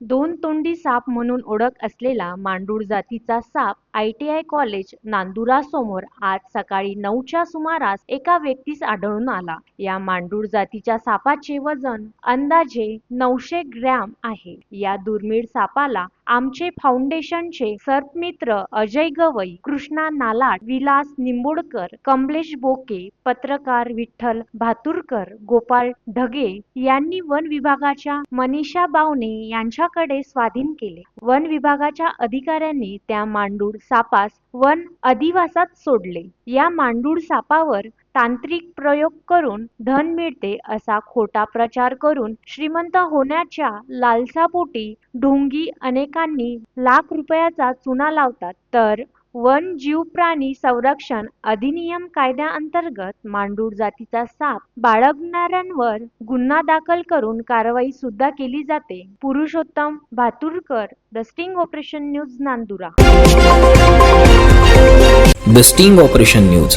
दोन तोंडी साप म्हणून ओळख असलेला मांडूळ जातीचा साप आय टी आय कॉलेज नांदुरासमोर आज सकाळी नऊच्या सुमारास एका व्यक्तीस आढळून आला. या मांडूळ जातीच्या सापाचे वजन अंदाजे नऊशे ग्रॅम आहे. या दुर्मिळ सापाला आमचे फाउंडेशनचे सर्पमित्र अजय गवई कृष्णा नालाड विलास निंबोडकर कमलेश बोके पत्रकार विठ्ठल भातुरकर गोपाळ ढगे यांनी वन विभागाच्या मनीषा बावने यांच्याकडे स्वाधीन केले. वन विभागाच्या अधिकाऱ्यांनी त्या मांडूळ सापास वन अधिवासात सोडले. या मांडूळ सापावर तांत्रिक प्रयोग करून धन मिळते असा खोटा प्रचार करून श्रीमंत होण्याच्या लालसापोटी ढोंगी अनेकांनी लाख रुपयाचा चुना लावतात. तर वन जीव प्राणी संरक्षण अधिनियम कायद्याअंतर्गत मांडूळ जातीचा साप बाळगणाऱ्यांवर गुन्हा दाखल करून कारवाई सुद्धा केली जाते. Purushottam Bhaturkar the sting operation news Nandura. The sting operation news